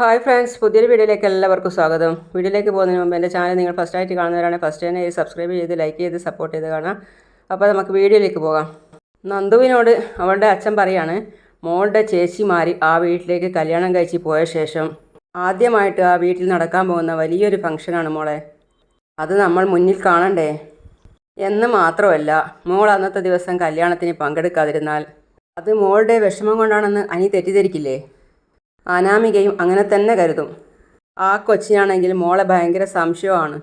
Hi friends പുതിയൊരു വീഡിയോയിലേക്ക് എല്ലാവർക്കും സ്വാഗതം. വീഡിയോയിലേക്ക് പോകുന്നതിന് മുമ്പ് എന്റെ ചാനൽ നിങ്ങൾ ഫസ്റ്റ് ആയിട്ട് കാണുന്നവരാണെങ്കിൽ ഫസ്റ്റ് തന്നെ സബ്സ്ക്രൈബ് ചെയ്ത് ലൈക്ക് ചെയ്ത് സപ്പോർട്ട് ചെയ്ത് കാണാം അപ്പോൾ നമുക്ക് വീഡിയോയിലേക്ക് പോകാം. നന്ദുവിനോട് അവളുടെ അച്ഛൻ പറയാണ് മോളുടെ ചേച്ചിമാർ ആ വീട്ടിലേക്ക് കല്യാണം കഴിച്ച് പോയ ശേഷം ആദ്യമായിട്ട് ആ വീട്ടിൽ നടക്കാൻ പോകുന്ന വലിയൊരു ഫംഗ്ഷനാണ് മോളെ. അത് നമ്മൾ മുന്നിൽ കാണണ്ടേ? എന്ന് മാത്രമല്ല മോൾ അന്നത്തെ ദിവസം കല്യാണത്തിന് പങ്കെടുക്കാതിരുന്നാൽ അത് മോളുടെ വിഷമം കൊണ്ടാണെന്ന് അനി തെറ്റിദ്ധരിക്കില്ലേ? അനാമികയും അങ്ങനെ തന്നെ കരുതും. ആ കൊച്ചിനാണെങ്കിൽ മോളെ ഭയങ്കര സംശയമാണ്.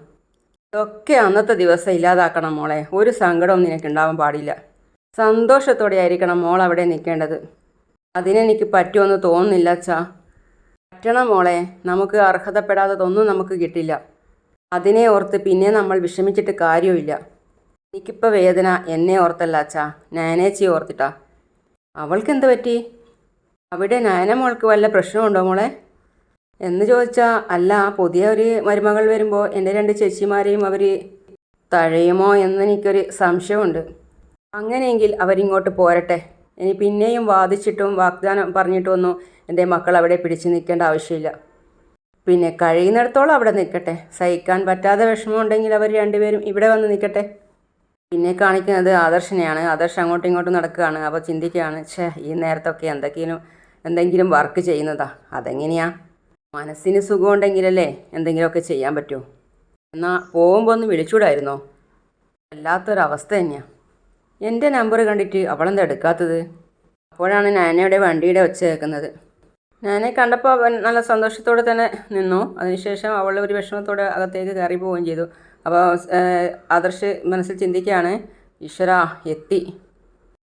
ഇതൊക്കെ അന്നത്തെ ദിവസം ഇല്ലാതാക്കണം മോളെ. ഒരു സങ്കടവും നിനക്കുണ്ടാവാൻ പാടില്ല. സന്തോഷത്തോടെ ആയിരിക്കണം മോൾ അവിടെ നിൽക്കേണ്ടത്. അതിനെനിക്ക് പറ്റുമെന്ന് തോന്നുന്നില്ല അച്ഛാ. പറ്റണം മോളെ. നമുക്ക് അർഹതപ്പെടാത്തതൊന്നും നമുക്ക് കിട്ടില്ല. അതിനെ ഓർത്ത് പിന്നെ നമ്മൾ വിഷമിച്ചിട്ട് കാര്യമില്ല എനിക്കിപ്പോൾ വേദന എന്നെ ഓർത്തല്ല അച്ഛാ. നാനേച്ചി ഓർത്തിട്ടാ. അവൾക്കെന്ത് പറ്റി? അവിടെ നയന മോൾക്ക് വല്ല പ്രശ്നമുണ്ടോ മോളെ? എന്ന് ചോദിച്ചാൽ അല്ല പുതിയ ഒരു മരുമകൾ വരുമ്പോൾ എന്റെ രണ്ട് ചേച്ചിമാരെയും അവർ തഴയുമോ എന്നെനിക്കൊരു സംശയമുണ്ട്. അങ്ങനെയെങ്കിൽ അവരിങ്ങോട്ട് പോരട്ടെ. ഇനി പിന്നെയും വാദിച്ചിട്ടും വാഗ്ദാനം പറഞ്ഞിട്ടൊന്നും എന്റെ മക്കൾ അവിടെ പിടിച്ചു നിൽക്കേണ്ട ആവശ്യമില്ല. പിന്നെ കഴിയുന്നിടത്തോളം അവിടെ നിൽക്കട്ടെ. സഹിക്കാൻ പറ്റാതെ വിഷമമുണ്ടെങ്കിൽ അവർ രണ്ടുപേരും ഇവിടെ വന്ന് നിൽക്കട്ടെ. പിന്നെ കാണിക്കുന്നത് ആദർശനെയാണ്. ആദർശ് അങ്ങോട്ടും ഇങ്ങോട്ടും നടക്കുകയാണ്. അപ്പോൾ ചിന്തിക്കുകയാണ് ഛേ ഈ നേരത്തൊക്കെ എന്തൊക്കെയും എന്തെങ്കിലും വർക്ക് ചെയ്യുന്നതാ. അതെങ്ങനെയാ? മനസ്സിന് സുഖമുണ്ടെങ്കിലല്ലേ എന്തെങ്കിലുമൊക്കെ ചെയ്യാൻ പറ്റൂ. എന്നാൽ പോകുമ്പോൾ ഒന്ന് വിളിച്ചൂടായിരുന്നോ? വല്ലാത്തൊരവസ്ഥ തന്നെയാണ് എന്റെ നമ്പർ കണ്ടിട്ട് അവളെന്താ എടുക്കാത്തത്? അപ്പോഴാണ് നാനയുടെ വണ്ടിയുടെ ഒച്ച കേൾക്കുന്നത്. നാനെ കണ്ടപ്പോൾ അവൻ നല്ല സന്തോഷത്തോടെ തന്നെ നിന്നു. അതിനുശേഷം അവൾ ഒരു വിഷമത്തോടെ അകത്തേക്ക് കയറി പോവുകയും ചെയ്തു. അപ്പോൾ ആദർശ് മനസ്സിൽ ചിന്തിക്കുകയാണ് ഈശ്വര എത്തി.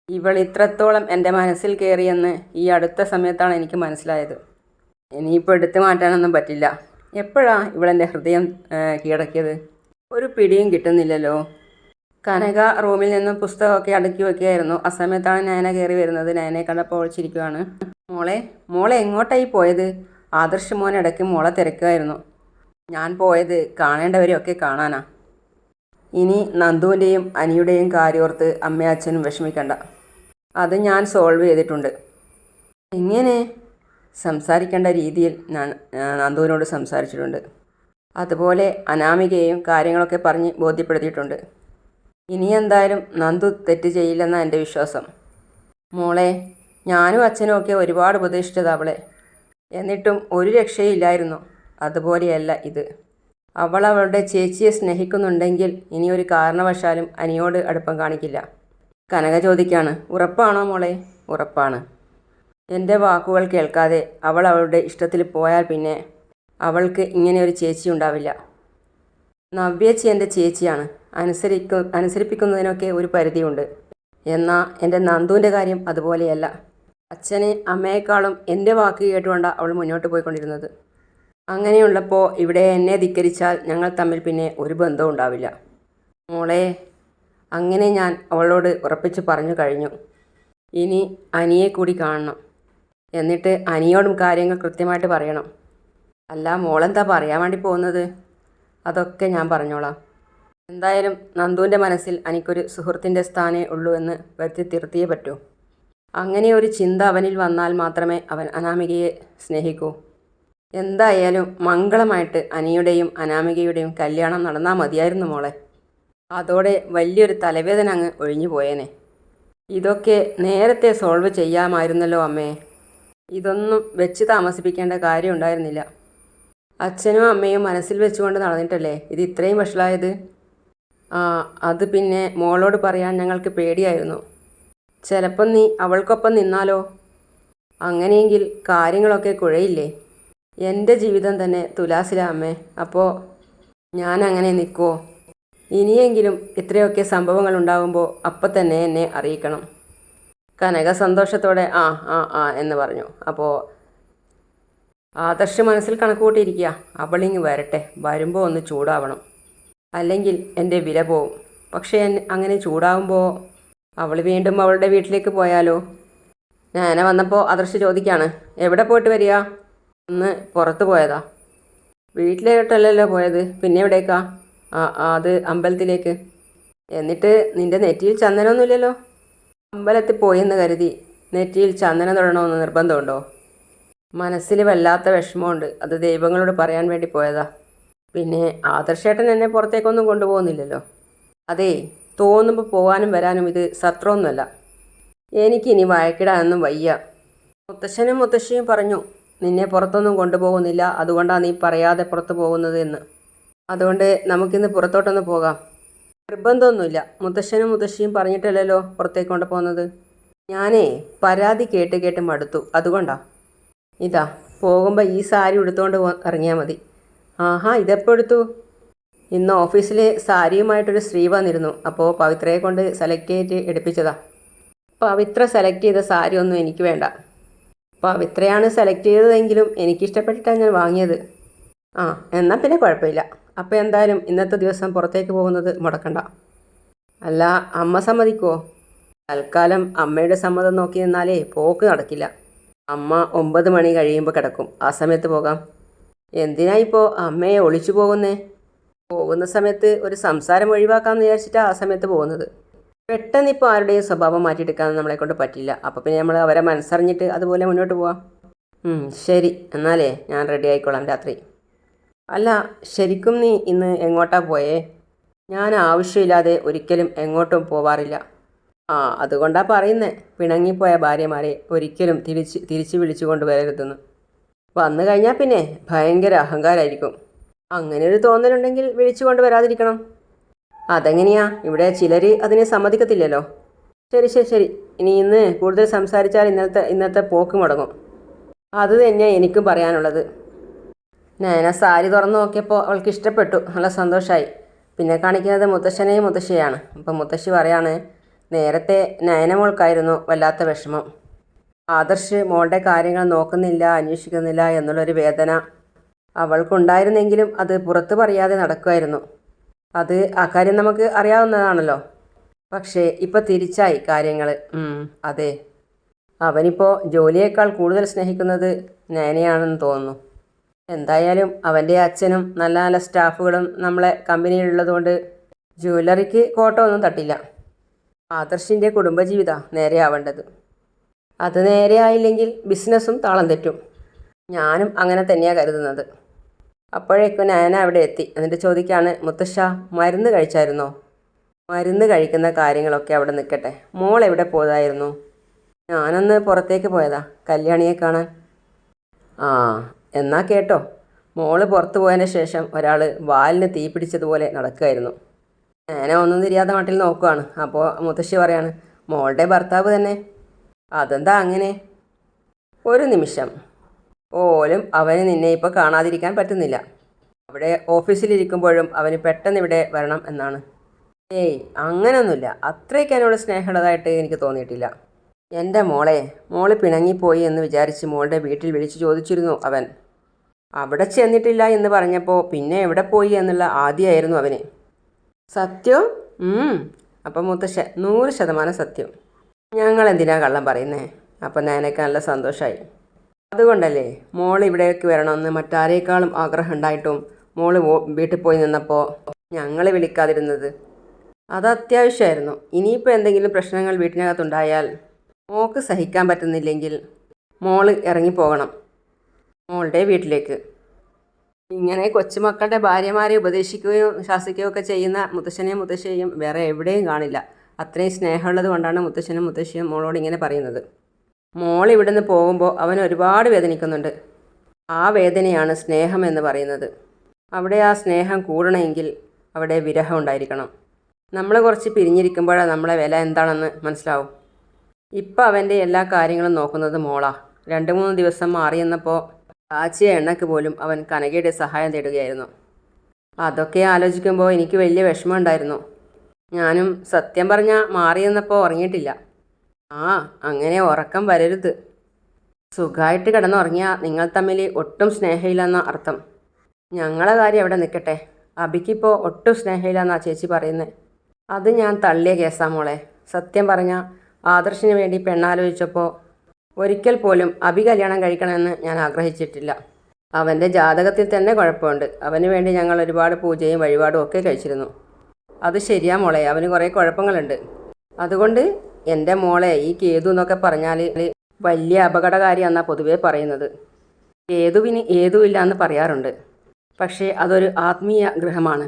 ഇവൾ ഇത്രത്തോളം എന്റെ മനസ്സിൽ കയറിയെന്ന് ഈ അടുത്ത സമയത്താണ് എനിക്ക് മനസ്സിലായത്. ഇനിയിപ്പോൾ എടുത്തു മാറ്റാനൊന്നും പറ്റില്ല. എപ്പോഴാണ് ഇവളെന്റെ ഹൃദയം കീഴടക്കിയത്? ഒരു പിടിയും കിട്ടുന്നില്ലല്ലോ. കനക റൂമിൽ നിന്നും പുസ്തകമൊക്കെ അടുക്കി വയ്ക്കുകയായിരുന്നു ആ സമയത്താണ് നയന കയറി വരുന്നത്. നയനെ കണ്ടപ്പോൾ ഒളിച്ചിരിക്കുകയാണ് മോളെ മോളെ എങ്ങോട്ടായി പോയത്? ആദർശ് മോൻ ഇടയ്ക്ക് മോളെ തിരക്കുമായിരുന്നു. ഞാൻ പോയത് കാണേണ്ടവരെയൊക്കെ കാണാനാ. ഇനി നന്ദുവിന്റെയും അനിയുടെയും കാര്യോർത്ത് അമ്മയും അച്ഛനും വിഷമിക്കണ്ട. അത് ഞാൻ സോൾവ് ചെയ്തിട്ടുണ്ട്. എങ്ങനെ സംസാരിക്കേണ്ട രീതിയിൽ ഞാൻ നന്ദുവിനോട് സംസാരിച്ചിട്ടുണ്ട്. അതുപോലെ അനാമികയും കാര്യങ്ങളൊക്കെ പറഞ്ഞ് ബോധ്യപ്പെടുത്തിയിട്ടുണ്ട്. ഇനി എന്തായാലും നന്ദു തെറ്റ് ചെയ്യില്ലെന്നാണ് എന്റെ വിശ്വാസം. മോളെ ഞാനും അച്ഛനും ഒക്കെ ഒരുപാട് ഉപദേശിച്ചത് അവളെ. എന്നിട്ടും ഒരു രക്ഷയില്ലായിരുന്നു അതുപോലെയല്ല ഇത്. അവൾ അവളുടെ ചേച്ചിയെ സ്നേഹിക്കുന്നുണ്ടെങ്കിൽ ഇനി ഒരു കാരണവശാലും അനിയോട് അടുപ്പം കാണിക്കില്ല. കനക ചോദിക്കാണ് ഉറപ്പാണോ മോളെ? ഉറപ്പാണ്. എന്റെ വാക്കുകൾ കേൾക്കാതെ അവൾ അവളുടെ ഇഷ്ടത്തിൽ പോയാൽ പിന്നെ അവൾക്ക് ഇങ്ങനെ ഒരു ചേച്ചി ഉണ്ടാവില്ല. നവ്യച്ചി എന്റെ ചേച്ചിയാണ്. അനുസരിക്കു അനുസരിപ്പിക്കുന്നതിനൊക്കെ ഒരു പരിധിയുണ്ട്. എന്നാൽ എന്റെ നന്ദുവിന്റെ കാര്യം അതുപോലെയല്ല. അച്ഛനെ അമ്മയെക്കാളും എന്റെ വാക്ക് കേട്ടുകൊണ്ട അവൾ മുന്നോട്ട് പോയിക്കൊണ്ടിരുന്നത്. അങ്ങനെയുള്ളപ്പോൾ ഇവിടെ എന്നെ ധിക്കരിച്ചാൽ ഞങ്ങൾ തമ്മിൽ പിന്നെ ഒരു ബന്ധവും ഉണ്ടാവില്ല. മോളെ അങ്ങനെ ഞാൻ അവളോട് ഉറപ്പിച്ച് പറഞ്ഞു കഴിഞ്ഞു. ഇനി അനിയെ കൂടി കാണണം. എന്നിട്ട് അനിയോടും കാര്യങ്ങൾ കൃത്യമായിട്ട് പറയണം. അല്ല മോളെന്താ പറയാൻ വേണ്ടി പോകുന്നത്? അതൊക്കെ ഞാൻ പറഞ്ഞോളാം. എന്തായാലും നന്ദുവിന്റെ മനസ്സിൽ എനിക്കൊരു സുഹൃത്തിന്റെ സ്ഥാനേ ഉള്ളൂ എന്ന് വരുത്തി തീർത്തിയേ പറ്റൂ. അങ്ങനെ ഒരു ചിന്ത അവനിൽ വന്നാൽ മാത്രമേ അവൻ അനാമികയെ സ്നേഹിക്കൂ. എന്തായാലും മംഗളമായിട്ട് അനിയുടെയും അനാമികയുടെയും കല്യാണം നടന്നാൽ മതിയായിരുന്നു മോളെ. അതോടെ വലിയൊരു തലവേദന അങ്ങ് ഒഴിഞ്ഞു പോയേനെ. ഇതൊക്കെ നേരത്തെ സോൾവ് ചെയ്യാമായിരുന്നല്ലോ അമ്മേ. ഇതൊന്നും വെച്ച് താമസിപ്പിക്കേണ്ട കാര്യം ഉണ്ടായിരുന്നില്ല അച്ഛനും അമ്മയും മനസ്സിൽ വെച്ചുകൊണ്ട് നടന്നിട്ടല്ലേ ഇത് ഇത്രയും വഷളായത്? ആ അത് പിന്നെ മോളോട് പറയാൻ ഞങ്ങൾക്ക് പേടിയായിരുന്നു. ചിലപ്പം നീ അവൾക്കൊപ്പം നിന്നാലോ? അങ്ങനെയെങ്കിൽ കാര്യങ്ങളൊക്കെ കുഴയില്ലേ? എന്റെ ജീവിതം തന്നെ തുലാസിലാ അമ്മേ. അപ്പോൾ ഞാനങ്ങനെ നിൽക്കുമോ ഇനിയെങ്കിലും ഇത്രയൊക്കെ സംഭവങ്ങൾ ഉണ്ടാകുമ്പോൾ അപ്പം തന്നെ എന്നെ അറിയിക്കണം. കനക സന്തോഷത്തോടെ ആ ആ ആ എന്ന് പറഞ്ഞു. അപ്പോൾ ആദർശ് മനസ്സിൽ കണക്കുകൂട്ടിയിരിക്കുക. അവളിങ്ങ് വരട്ടെ. വരുമ്പോൾ ഒന്ന് ചൂടാവണം. അല്ലെങ്കിൽ എന്റെ വില പോവും. പക്ഷേ അങ്ങനെ ചൂടാവുമ്പോൾ അവൾ വീണ്ടും അവളുടെ വീട്ടിലേക്ക് പോയാലോ? ഞാൻ വന്നപ്പോൾ ആദർശ് ചോദിക്കാണ്. എവിടെ പോയിട്ട് വരിക? ഒന്ന് പുറത്ത് പോയതാ. വീട്ടിലേട്ടല്ലല്ലോ പോയത്. പിന്നെ എവിടേക്കാ? അത് അമ്പലത്തിലേക്ക്. എന്നിട്ട് നിന്റെ നെറ്റിയിൽ ചന്ദനമൊന്നുമില്ലല്ലോ? അമ്പലത്തിൽ പോയെന്ന് കരുതി നെറ്റിയിൽ ചന്ദനം തൊടണമെന്ന് നിർബന്ധമുണ്ടോ? മനസ്സിൽ വല്ലാത്ത വിഷമമുണ്ട്. അത് ദൈവങ്ങളോട് പറയാൻ വേണ്ടി പോയതാ. പിന്നെ ആദർശേട്ടൻ എന്നെ പുറത്തേക്കൊന്നും കൊണ്ടുപോകുന്നില്ലല്ലോ. അതേ തോന്നുമ്പോൾ പോകാനും വരാനും ഇത് സത്രമൊന്നുമല്ല എനിക്കിനി വഴക്കിടാനൊന്നും വയ്യ. മുത്തശ്ശനും മുത്തശ്ശിയും പറഞ്ഞു നിന്നെ പുറത്തൊന്നും കൊണ്ടുപോകുന്നില്ല. അതുകൊണ്ടാണ് നീ പറയാതെ പുറത്തു പോകുന്നത് എന്ന്. അതുകൊണ്ട് നമുക്കിന്ന് പുറത്തോട്ടൊന്ന് പോകാം. നിർബന്ധമൊന്നുമില്ല. മുത്തശ്ശനും മുത്തശ്ശിയും പറഞ്ഞിട്ടല്ലല്ലോ പുറത്തേക്ക് കൊണ്ട് പോകുന്നത്. ഞാനേ പരാതി കേട്ട് കേട്ട് മടുത്തു. അതുകൊണ്ടാ. ഇതാ പോകുമ്പോൾ ഈ സാരി എടുത്തുകൊണ്ട് ഇറങ്ങിയാൽ മതി. ആഹാ ഇതെപ്പോൾ എടുത്തു? ഇന്ന് ഓഫീസിൽ സാരിയുമായിട്ടൊരു സ്ത്രീ വന്നിരുന്നു. അപ്പോൾ പവിത്രയെ കൊണ്ട് സെലക്ട് ചെയ്ത് എടുപ്പിച്ചതാ. പവിത്ര സെലക്ട് ചെയ്ത സാരി ഒന്നും എനിക്ക് വേണ്ട. പവിത്രയാണ് സെലക്ട് ചെയ്തതെങ്കിലും എനിക്കിഷ്ടപ്പെട്ടിട്ടാണ് ഞാൻ വാങ്ങിയത്. ആ എന്നാൽ പിന്നെ കുഴപ്പമില്ല. അപ്പോൾ എന്തായാലും ഇന്നത്തെ ദിവസം പുറത്തേക്ക് പോകുന്നത് മുടക്കണ്ട. അല്ല അമ്മ സമ്മതിക്കോ തൽക്കാലം അമ്മയുടെ സമ്മതം നോക്കി നിന്നാലേ പോക്ക് നടക്കില്ല. അമ്മ ഒമ്പത് മണി കഴിയുമ്പോൾ കിടക്കും. ആ സമയത്ത് പോകാം. എന്തിനാ ഇപ്പോൾ അമ്മയെ ഒളിച്ചു പോകുന്നേ? പോകുന്ന സമയത്ത് ഒരു സംസാരം ഒഴിവാക്കാമെന്ന് വിചാരിച്ചിട്ടാണ് ആ സമയത്ത് പോകുന്നത്. പെട്ടെന്ന് ഇപ്പോൾ ആരുടെയും സ്വഭാവം മാറ്റിയെടുക്കാൻ നമ്മളെ കൊണ്ട് പറ്റില്ല. അപ്പോൾ പിന്നെ നമ്മൾ അവരെ മനസ്സറിഞ്ഞിട്ട് അതുപോലെ മുന്നോട്ട് പോവാം. ശരി. എന്നാലേ ഞാൻ റെഡി ആയിക്കോളാം രാത്രി. അല്ല ശരിക്കും നീ ഇന്ന് എങ്ങോട്ടാ പോയേ? ഞാൻ ആവശ്യമില്ലാതെ ഒരിക്കലും എങ്ങോട്ടും പോവാറില്ല. ആ അതുകൊണ്ടാ പറയുന്നേ. പിണങ്ങിപ്പോയ ഭാര്യമാരെ ഒരിക്കലും തിരിച്ച് തിരിച്ചു വിളിച്ചു കൊണ്ടുവരരുതെന്ന്. വന്നു കഴിഞ്ഞാൽ പിന്നെ ഭയങ്കര അഹങ്കാരായിരിക്കും. അങ്ങനെ ഒരു തോന്നലുണ്ടെങ്കിൽ വിളിച്ചു കൊണ്ടുവരാതിരിക്കണം. അതെങ്ങനെയാ? ഇവിടെ ചിലർ അതിനെ സമ്മതിക്കത്തില്ലല്ലോ. ശരി ശരി ശരി. ഇനി ഇന്ന് കൂടുതൽ സംസാരിച്ചാൽ ഇന്നത്തെ ഇന്നത്തെ പോക്ക് മുടങ്ങും. അത് തന്നെയാണ് എനിക്കും പറയാനുള്ളത്. നയന സാരി തുറന്നു നോക്കിയപ്പോൾ അവൾക്ക് ഇഷ്ടപ്പെട്ടു. നല്ല സന്തോഷമായി പിന്നെ കാണിക്കുന്നത് മുത്തശ്ശനെയും മുത്തശ്ശിയാണ് അപ്പം മുത്തശ്ശി പറയാണ് നേരത്തെ നയനമോൾക്കായിരുന്നു വല്ലാത്ത വിഷമം. ആദർശ് മോളുടെ കാര്യങ്ങൾ നോക്കുന്നില്ല അന്വേഷിക്കുന്നില്ല എന്നുള്ളൊരു വേദന അവൾക്കുണ്ടായിരുന്നെങ്കിലും അത് പുറത്ത് പറയാതെ നടക്കുമായിരുന്നു. അത് ആ കാര്യം നമുക്ക് അറിയാവുന്നതാണല്ലോ. പക്ഷേ ഇപ്പോൾ തിരിച്ചായി കാര്യങ്ങൾ അതെ. അവനിപ്പോൾ ജോലിയേക്കാൾ കൂടുതൽ സ്നേഹിക്കുന്നത് നയനയാണെന്ന് തോന്നുന്നു. എന്തായാലും അവന്റെ അച്ഛനും നല്ല നല്ല സ്റ്റാഫുകളും നമ്മളെ കമ്പനിയിലുള്ളതുകൊണ്ട് ജ്വല്ലറിക്ക് കോട്ടമൊന്നും തട്ടില്ല. ആദർശിന്റെ കുടുംബജീവിത നേരെയാവേണ്ടത് അത് നേരെയായില്ലെങ്കിൽ ബിസിനസ്സും താളം തെറ്റും. ഞാനും അങ്ങനെ തന്നെയാണ് കരുതുന്നത്. അപ്പോഴേക്കും ഞാൻ അവിടെ എത്തി. എന്നിട്ട് ചോദിക്കാണ് മുത്തശ്ശ മരുന്ന് കഴിച്ചായിരുന്നോ? മരുന്ന് കഴിക്കുന്ന കാര്യങ്ങളൊക്കെ അവിടെ നിൽക്കട്ടെ. മോൾ എവിടെ പോയതായിരുന്നു? ഞാനൊന്ന് പുറത്തേക്ക് പോയതാ. കല്യാണിയെ കാണാൻ. ആ എന്നാ കേട്ടോ. മോൾ പുറത്തു പോയതിന് ശേഷം ഒരാൾ വാലിന് തീ പിടിച്ചതുപോലെ നടക്കുമായിരുന്നു ഞാനെ ഒന്നും തിരിയാത്ത മട്ടിൽ നോക്കുവാണ്. അപ്പോൾ മുത്തശ്ശി പറയാണ് മോളുടെ ഭർത്താവ് തന്നെ. അതെന്താ അങ്ങനെ? ഒരു നിമിഷം. പോലും അവന് നിന്നെ ഇപ്പോൾ കാണാതിരിക്കാൻ പറ്റുന്നില്ല. അവിടെ ഓഫീസിലിരിക്കുമ്പോഴും അവന് പെട്ടെന്ന് ഇവിടെ വരണം എന്നാണ്. ഏയ് അങ്ങനൊന്നുമില്ല. അത്രയ്ക്ക് എന്നോട് സ്നേഹമുള്ളതായിട്ട് എനിക്ക് തോന്നിയിട്ടില്ല. എന്റെ മോളെ മോൾ പിണങ്ങിപ്പോയി എന്ന് വിചാരിച്ച് മോളുടെ വീട്ടിൽ വിളിച്ചു ചോദിച്ചിരുന്നു അവൻ. അവിടെ ചെന്നിട്ടില്ല എന്ന് പറഞ്ഞപ്പോൾ പിന്നെ എവിടെ പോയി എന്നുള്ള ആദ്യമായിരുന്നു അവന്. സത്യം? അപ്പം മുത്തശ്ശ നൂറ് ശതമാനം സത്യം. ഞങ്ങൾ എന്തിനാ കള്ളം പറയുന്നേ? അപ്പം ഞാനൊക്കെ നല്ല സന്തോഷമായി അതുകൊണ്ടല്ലേ മോൾ ഇവിടേക്ക് വരണമെന്ന് മറ്റാരേക്കാളും ആഗ്രഹം ഉണ്ടായിട്ടും മോൾ വീട്ടിൽ പോയി നിന്നപ്പോൾ ഞങ്ങൾ വിളിക്കാതിരുന്നത്. അത് അത്യാവശ്യമായിരുന്നു. ഇനിയിപ്പോൾ എന്തെങ്കിലും പ്രശ്നങ്ങൾ വീട്ടിനകത്തുണ്ടായാൽ മോൾക്ക് സഹിക്കാൻ പറ്റുന്നില്ലെങ്കിൽ മോൾ ഇറങ്ങിപ്പോകണം. മോളുടെ വീട്ടിലേക്ക്. ഇങ്ങനെ കൊച്ചുമക്കളുടെ ഭാര്യമാരെ ഉപദേശിക്കുകയും ശാസിക്കുകയും ഒക്കെ ചെയ്യുന്ന മുത്തശ്ശനെയും മുത്തശ്ശിയെയും വേറെ എവിടെയും കാണില്ല. അത്രയും സ്നേഹമുള്ളത് കൊണ്ടാണ് മുത്തശ്ശനും മുത്തശ്ശിയും മോളോട് ഇങ്ങനെ പറയുന്നത്. മോൾ ഇവിടുന്ന് പോകുമ്പോൾ അവൻ ഒരുപാട് വേദനിക്കുന്നുണ്ട്. ആ വേദനയാണ് സ്നേഹം എന്ന് പറയുന്നത്. അവിടെ ആ സ്നേഹം കൂടണമെങ്കിൽ അവിടെ വിരഹം ഉണ്ടായിരിക്കണം. നമ്മൾ കുറച്ച് പിരിഞ്ഞിരിക്കുമ്പോഴാണ് നമ്മളെ വില എന്താണെന്ന് മനസ്സിലാവും. ഇപ്പം അവന്റെ എല്ലാ കാര്യങ്ങളും നോക്കുന്നത് മോളാണ് രണ്ട് മൂന്ന് ദിവസം മാറിയെന്നപ്പോൾ കാച്ചിയ എണ്ണയ്ക്ക് പോലും അവൻ കനകയുടെ സഹായം തേടുകയായിരുന്നു. അതൊക്കെ ആലോചിക്കുമ്പോൾ എനിക്ക് വലിയ വിഷമമുണ്ടായിരുന്നു ഞാനും സത്യം പറഞ്ഞാൽ മാറിയെന്നപ്പോൾ ഉറങ്ങിയിട്ടില്ല. ആ അങ്ങനെ ഉറക്കം വരരുത്. സുഖമായിട്ട് കിടന്നുറങ്ങിയാൽ നിങ്ങൾ തമ്മിൽ ഒട്ടും സ്നേഹമില്ലെന്ന അർത്ഥം. ഞങ്ങളെ കാര്യം എവിടെ നിൽക്കട്ടെ. അബിക്കിപ്പോൾ ഒട്ടും സ്നേഹമില്ലെന്നാ ചേച്ചി പറയുന്നത് അത് ഞാൻ തള്ളിയ കേസാ മോളെ. സത്യം പറഞ്ഞാൽ ആദർശിന് വേണ്ടി പെണ്ണാലോചിച്ചപ്പോൾ ഒരിക്കൽ പോലും അബി കല്യാണം കഴിക്കണമെന്ന് ഞാൻ ആഗ്രഹിച്ചിട്ടില്ല. അവന്റെ ജാതകത്തിൽ തന്നെ കുഴപ്പമുണ്ട്. അവന് വേണ്ടി ഞങ്ങൾ ഒരുപാട് പൂജയും വഴിപാടും ഒക്കെ കഴിച്ചിരുന്നു. അത് ശരിയാ മോളെ. അവന് കുറേ കുഴപ്പങ്ങളുണ്ട്. അതുകൊണ്ട് എന്റെ മോളെ ഈ കേതു എന്നൊക്കെ പറഞ്ഞാൽ വലിയ അപകടകാരിയാണെന്നാണ് പൊതുവേ പറയുന്നത്. കേതുവിന് ഏതുമില്ല എന്ന് പറയാറുണ്ട്. പക്ഷേ അതൊരു ആത്മീയ ഗ്രഹമാണ്.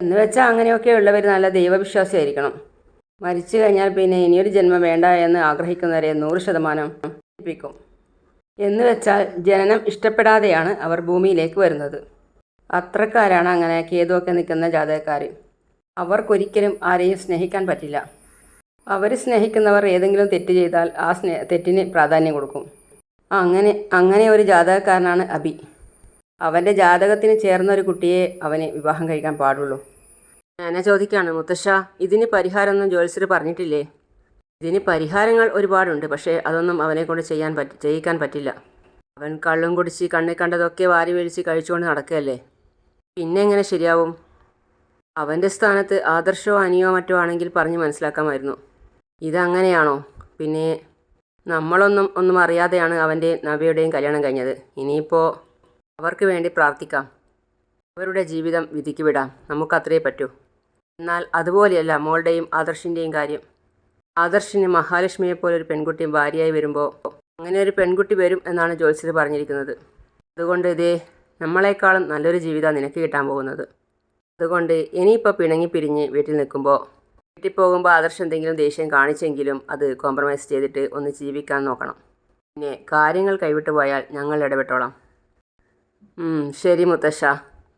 എന്ന് വെച്ചാൽ അങ്ങനെയൊക്കെ ഉള്ളവർ നല്ല ദൈവവിശ്വാസിയായിരിക്കണം. മരിച്ചു കഴിഞ്ഞാൽ പിന്നെ ഇനിയൊരു ജന്മം വേണ്ട എന്ന് ആഗ്രഹിക്കുന്നവരെ നൂറ് ശതമാനം പ്പിക്കും എന്ന് വെച്ചാൽ ജനനം ഇഷ്ടപ്പെടാതെയാണ് അവർ ഭൂമിയിലേക്ക് വരുന്നത്. അത്രക്കാരാണ് അങ്ങനെ കേതുവൊക്കെ നിൽക്കുന്ന ജാതകക്കാർ അവർക്കൊരിക്കലും ആരെയും സ്നേഹിക്കാൻ പറ്റില്ല. അവർ സ്നേഹിക്കുന്നവർ ഏതെങ്കിലും തെറ്റ് ചെയ്താൽ ആ സ്നേ തെറ്റിന് പ്രാധാന്യം കൊടുക്കും. അങ്ങനെ അങ്ങനെ ഒരു ജാതകക്കാരനാണ് അബി. അവന്റെ ജാതകത്തിന് ചേർന്ന ഒരു കുട്ടിയെ അവന് വിവാഹം കഴിക്കാൻ പാടുള്ളൂ. ഞാൻ ചോദിക്കുകയാണ് മുത്തശ്ശ ഇതിന് പരിഹാരമൊന്നും ജ്യോത്സ്യർ പറഞ്ഞിട്ടില്ലേ? ഇതിന് പരിഹാരങ്ങൾ ഒരുപാടുണ്ട് പക്ഷേ അതൊന്നും അവനെ കൊണ്ട് ചെയ്യാൻ പറ്റി ചെയ്യിക്കാൻ പറ്റില്ല. അവൻ കള്ളും കുടിച്ച് കണ്ണിൽ കണ്ടതൊക്കെ വാരി വലിച്ച് കഴിച്ചുകൊണ്ട് നടക്കുകയല്ലേ? പിന്നെ എങ്ങനെ ശരിയാവും? അവന്റെ സ്ഥാനത്ത് ആദർശോ അനിയോ മറ്റോ ആണെങ്കിൽ പറഞ്ഞ് മനസ്സിലാക്കാമായിരുന്നു. ഇതങ്ങനെയാണോ? പിന്നെ നമ്മളൊന്നും ഒന്നും അറിയാതെയാണ് അവന്റെ നവിയുടെയും കല്യാണം കഴിഞ്ഞത്. ഇനിയിപ്പോൾ അവർക്ക് വേണ്ടി പ്രാർത്ഥിക്കാം. അവരുടെ ജീവിതം വിധിക്ക് വിടാം. നമുക്കത്രേ പറ്റൂ. എന്നാൽ അതുപോലെയല്ല മോളുടെയും ആദർശിന്റെയും കാര്യം. ആദർശിന് മഹാലക്ഷ്മിയെ പോലെ ഒരു പെൺകുട്ടി ഭാര്യയായി വരുമ്പോൾ അങ്ങനെ ഒരു പെൺകുട്ടി വരും എന്നാണ് ജ്യോത്സ്യർ പറഞ്ഞിരിക്കുന്നത്. അതുകൊണ്ട് ഇതേ നമ്മളെക്കാളും നല്ലൊരു ജീവിതം നിനക്ക് കിട്ടാൻ പോകുന്നത്. അതുകൊണ്ട് ഇനിയിപ്പോൾ പിണങ്ങി പിരിഞ്ഞ് വീട്ടിൽ നിൽക്കുമ്പോൾ വീട്ടിൽ പോകുമ്പോൾ ആദർശം എന്തെങ്കിലും ദേഷ്യം കാണിച്ചെങ്കിലും അത് കോംപ്രമൈസ് ചെയ്തിട്ട് ഒന്ന് ജീവിക്കാൻ നോക്കണം. പിന്നെ കാര്യങ്ങൾ കൈവിട്ടു പോയാൽ ഞങ്ങൾ ഇടപെട്ടോളാം. ശരി മുത്തശ്ശ.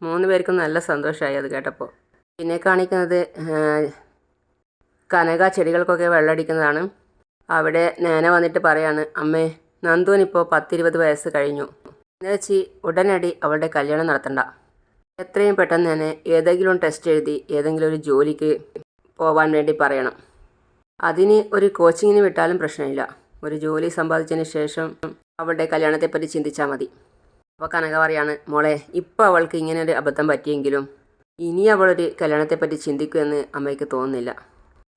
മൂന്ന് പേർക്കും നല്ല സന്തോഷമായി അത് കേട്ടപ്പോൾ പിന്നെ കാണിക്കുന്നത് കനക ചെടികൾക്കൊക്കെ വെള്ളമടിക്കുന്നതാണ് അവിടെ നേന വന്നിട്ട് പറയാണ് അമ്മേ നന്ദുവിനിപ്പോൾ പത്തിരുപത് വയസ്സ് കഴിഞ്ഞു. എന്ന് വെച്ച് ഉടനടി അവളുടെ കല്യാണം നടത്തണ്ട. എത്രയും പെട്ടെന്ന് തന്നെ ഏതെങ്കിലും ടെസ്റ്റ് എഴുതി ഏതെങ്കിലും ഒരു ജോലിക്ക് പോവാൻ വേണ്ടി പറയണം. അതിന് ഒരു കോച്ചിങ്ങിന് വിട്ടാലും പ്രശ്നമില്ല. ഒരു ജോലി സമ്പാദിച്ചതിന് ശേഷം അവളുടെ കല്യാണത്തെപ്പറ്റി ചിന്തിച്ചാൽ മതി. അപ്പോൾ കനക പറയാണ് മോളെ ഇപ്പോൾ അവൾക്ക് ഇങ്ങനെ ഒരു അബദ്ധം പറ്റിയെങ്കിലും ഇനി അവളൊരു കല്യാണത്തെപ്പറ്റി ചിന്തിക്കുമെന്ന് അമ്മയ്ക്ക് തോന്നുന്നില്ല.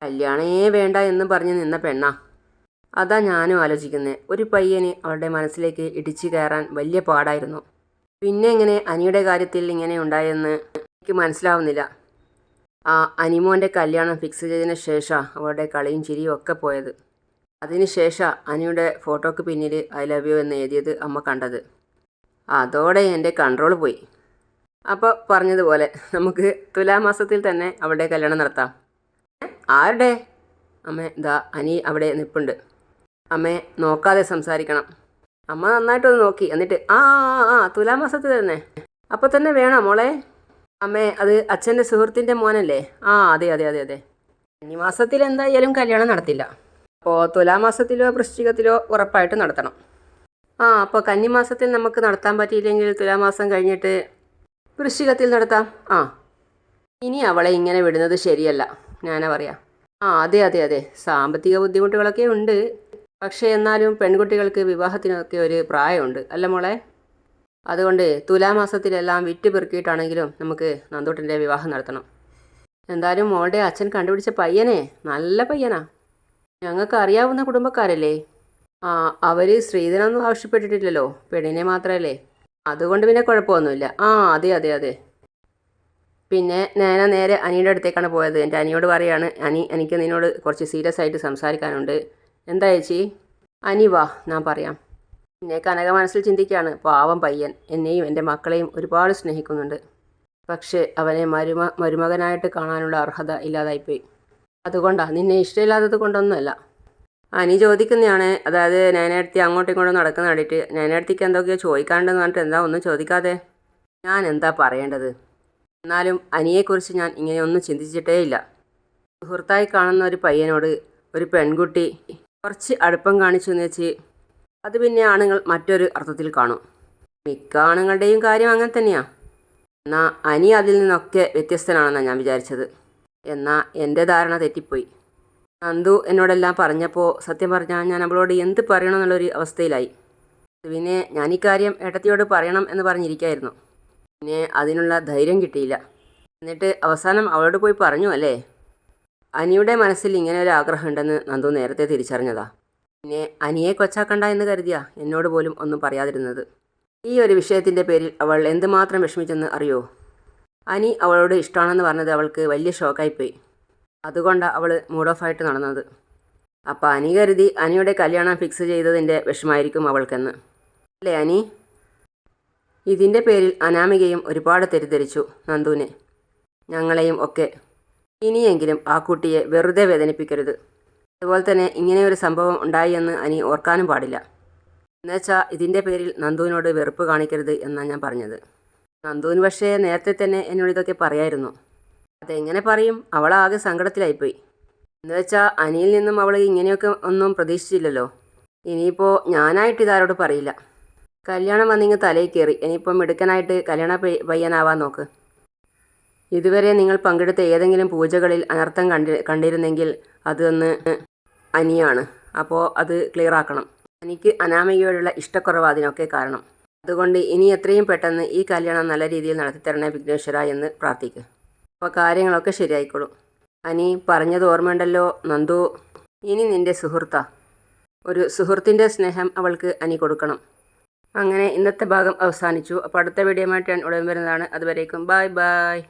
കല്യാണേ വേണ്ട എന്ന് പറഞ്ഞ് നിന്ന പെണ്ണാ. അതാ ഞാനും ആലോചിക്കുന്നത് ഒരു പയ്യന് അവളുടെ മനസ്സിലേക്ക് ഇടിച്ചു കയറാൻ വലിയ പാടായിരുന്നു. പിന്നെ എങ്ങനെ അനിയുടെ കാര്യത്തിൽ ഇങ്ങനെ ഉണ്ടായെന്ന് എനിക്ക് മനസ്സിലാവുന്നില്ല. ആ അനിമോന്റെ കല്യാണം ഫിക്സ് ചെയ്തതിന് ശേഷമാണ് അവളുടെ കളിയും ചിരിയും ഒക്കെ പോയത്. അതിനുശേഷം അനിയുടെ ഫോട്ടോക്ക് പിന്നിൽ ഐ ലവ് യു എന്ന് എഴുതിയത് അമ്മ കണ്ടത്. അതോടെ എന്റെ കൺട്രോൾ പോയി. അപ്പോൾ പറഞ്ഞതുപോലെ നമുക്ക് തുലാമാസത്തിൽ തന്നെ അവിടെ കല്യാണം നടത്താം? ആരുടെ? അമ്മ ദാ അനി അവിടെ നിപ്പുണ്ട്. അമ്മയെ നോക്കാതെ സംസാരിക്കണം. അമ്മ നന്നായിട്ടൊന്ന് നോക്കി എന്നിട്ട് ആ ആ ആ തുലാമാസത്തിൽ തന്നെ. അപ്പോൾ തന്നെ വേണം മോളെ? അമ്മേ അത് അച്ഛന്റെ സുഹൃത്തിന്റെ മോനല്ലേ? ആ അതെ അതെ അതെ അതെ. കന്നിമാസത്തിൽ എന്തായാലും കല്യാണം നടത്തില്ല. അപ്പോൾ തുലാമാസത്തിലോ വൃശ്ചികത്തിലോ ഉറപ്പായിട്ട് നടത്തണം. ആ അപ്പോൾ കന്നിമാസത്തിൽ നമുക്ക് നടത്താൻ പറ്റിയില്ലെങ്കിൽ തുലാമാസം കഴിഞ്ഞിട്ട് വൃശ്ചികത്തിൽ നടത്താം. ആ. ഇനി അവളെ ഇങ്ങനെ വിടുന്നത് ശരിയല്ല. ഞാനാ പറയാം. ആ അതെ അതെ അതെ. സാമ്പത്തിക ബുദ്ധിമുട്ടുകളൊക്കെ ഉണ്ട്. പക്ഷേ എന്നാലും പെൺകുട്ടികൾക്ക് വിവാഹത്തിനൊക്കെ ഒരു പ്രായമുണ്ട്. അല്ല മോളെ? അതുകൊണ്ട് തുലാമാസത്തിലെല്ലാം വിറ്റ് പെറുക്കിയിട്ടാണെങ്കിലും നമുക്ക് നന്ദോട്ടിന്റെ വിവാഹം നടത്തണം. എന്തായാലും മോളുടെ അച്ഛൻ കണ്ടുപിടിച്ച പയ്യനെ നല്ല പയ്യനാ. ഞങ്ങൾക്ക് അറിയാവുന്ന കുടുംബക്കാരല്ലേ? ആ അവർ സ്ത്രീധനമൊന്നും ആവശ്യപ്പെട്ടിട്ടില്ലല്ലോ. പെണ്ണിനെ മാത്രമല്ലേ അതുകൊണ്ട് പിന്നെ കുഴപ്പമൊന്നുമില്ല. ആ അതെ അതെ അതെ. പിന്നെ നേരെ നേരെ അനിയുടെ അടുത്തേക്കാണ് പോയത്. എന്റെ അനിയോട് പറയാണ് അനി എനിക്ക് നിന്നോട് കുറച്ച് സീരിയസ് ആയിട്ട് സംസാരിക്കാനുണ്ട്. എന്താ ചേച്ചി? അനി വാ ഞാൻ പറയാം. പിന്നെ കനക മനസ്സിൽ ചിന്തിക്കുകയാണ് പാവം പയ്യൻ എന്നെയും എന്റെ മക്കളെയും ഒരുപാട് സ്നേഹിക്കുന്നുണ്ട്. പക്ഷേ അവനെ മരുമ മരുമകനായിട്ട് കാണാനുള്ള അർഹത ഇല്ലാതായിപ്പോയി. അതുകൊണ്ടാണ് നിന്നെ ഇഷ്ടമില്ലാത്തത് കൊണ്ടൊന്നുമല്ല. അനി ചോദിക്കുന്നതാണ്. അതായത് നയനടുത്തി അങ്ങോട്ടും ഇങ്ങോട്ടും നടക്കുന്ന കണ്ടിട്ട് നയനടുത്തിക്ക് എന്തൊക്കെയോ ചോദിക്കാണ്ടെന്ന് പറഞ്ഞിട്ട് എന്താ ഒന്നും ചോദിക്കാതെ? ഞാൻ എന്താ പറയേണ്ടത്? എന്നാലും അനിയെക്കുറിച്ച് ഞാൻ ഇങ്ങനെയൊന്നും ചിന്തിച്ചിട്ടേ ഇല്ല. സുഹൃത്തായി കാണുന്ന ഒരു പയ്യനോട് ഒരു പെൺകുട്ടി കുറച്ച് അടുപ്പം കാണിച്ചു എന്ന് വെച്ച് അത് പിന്നെ ആണുങ്ങൾ മറ്റൊരു അർത്ഥത്തിൽ കാണും. മിക്ക ആണുങ്ങളുടെയും കാര്യം അങ്ങനെ തന്നെയാണ് എന്നാൽ അനി അതിൽ നിന്നൊക്കെ വ്യത്യസ്തനാണെന്നാണ് ഞാൻ വിചാരിച്ചത്. എന്നാൽ എന്റെ ധാരണ തെറ്റിപ്പോയി. നന്ദു എന്നോടെല്ലാം പറഞ്ഞപ്പോൾ സത്യം പറഞ്ഞാൽ ഞാൻ അവളോട് എന്ത് പറയണമെന്നുള്ളൊരു അവസ്ഥയിലായി. പിന്നെ ഞാൻ ഇക്കാര്യം ഏട്ടത്തിയോട് പറയണം എന്ന് പറഞ്ഞിരിക്കായിരുന്നു. പിന്നെ അതിനുള്ള ധൈര്യം കിട്ടിയില്ല. എന്നിട്ട് അവസാനം അവളോട് പോയി പറഞ്ഞു അല്ലേ? അനിയുടെ മനസ്സിൽ ഇങ്ങനെ ഒരു ആഗ്രഹം ഉണ്ടെന്ന് നന്ദു നേരത്തെ തിരിച്ചറിഞ്ഞതാ. പിന്നെ അനിയെ കൊച്ചാക്കണ്ട എന്ന് കരുതിയാ എന്നോട് പോലും ഒന്നും പറയാതിരുന്നത്. ഈ ഒരു വിഷയത്തിന്റെ പേരിൽ അവൾ എന്തുമാത്രം വിഷമിച്ചെന്ന് അറിയോ? അനി അവളോട് ഇഷ്ടമാണെന്ന് പറഞ്ഞത് അവൾക്ക് വലിയ ഷോക്കായിപ്പോയി അതുകൊണ്ടാണ് അവൾ മൂഡ് ഓഫ് ആയിട്ട് നടന്നത്. അപ്പോൾ അനി കരുതി അനിയുടെ കല്യാണം ഫിക്സ് ചെയ്തതിന്റെ വിഷമായിരിക്കും അവൾക്കെന്ന്. അല്ലേ അനി? ഇതിന്റെ പേരിൽ അനാമികയും ഒരുപാട് തെറ്റിദ്ധരിച്ചു നന്ദുവിനെ. ഞങ്ങളെയും ഒക്കെ. ഇനിയെങ്കിലും ആ കുട്ടിയെ വെറുതെ വേദനിപ്പിക്കരുത്. അതുപോലെ തന്നെ ഇങ്ങനെയൊരു സംഭവം ഉണ്ടായി എന്ന് അനി ഓർക്കാനും പാടില്ല. എന്നുവെച്ചാൽ ഇതിന്റെ പേരിൽ നന്ദുവിനോട് വെറുപ്പ് കാണിക്കരുത് എന്നാണ് ഞാൻ പറഞ്ഞത്. നന്ദുവിന് പക്ഷേ നേരത്തെ തന്നെ എന്നോട് ഇതൊക്കെ പറയായിരുന്നു. അതെങ്ങനെ പറയും? അവളാകെ സങ്കടത്തിലായിപ്പോയി. എന്നുവെച്ചാൽ അനിയിൽ നിന്നും അവൾ ഇങ്ങനെയൊക്കെ ഒന്നും പ്രതീക്ഷിച്ചില്ലല്ലോ. ഇനിയിപ്പോൾ ഞാനായിട്ട് ഇതാരോട് പറയില്ല. കല്യാണം വന്നിങ്ങ് തലയിൽ കയറി. ഇനിയിപ്പം മിടുക്കനായിട്ട് കല്യാണ പയ്യനാവാൻ നോക്ക്. ഇതുവരെ നിങ്ങൾ പങ്കെടുത്ത ഏതെങ്കിലും പൂജകളിൽ അനർത്ഥം കണ്ടി കണ്ടിരുന്നെങ്കിൽ അതൊന്ന് അനിയാണ്. അപ്പോൾ അത് ക്ലിയർ ആക്കണം. എനിക്ക് അനാമികയോടുള്ള ഇഷ്ടക്കുറവ് അതിനൊക്കെ കാരണം. അതുകൊണ്ട് ഇനി എത്രയും പെട്ടെന്ന് ഈ കല്യാണം നല്ല രീതിയിൽ നടത്തിത്തരണേ വിഘ്നേശ്വര എന്ന് പ്രാർത്ഥിക്കുക അപ്പോൾ കാര്യങ്ങളൊക്കെ ശരിയായിക്കോളും. അനി പറഞ്ഞത് ഓർമ്മയുണ്ടല്ലോ നന്ദു. ഇനി നിന്റെ സുഹൃത്താ. ഒരു സുഹൃത്തിന്റെ സ്നേഹം അവൾക്ക് അനി കൊടുക്കണം. അങ്ങനെ ഇന്നത്തെ ഭാഗം അവസാനിച്ചു. അപ്പോൾ അടുത്ത വീഡിയോ ആയിട്ട് ഞാൻ ഉടൻ വരുന്നതാണ്. അതുവരേക്കും ബായ് ബായ്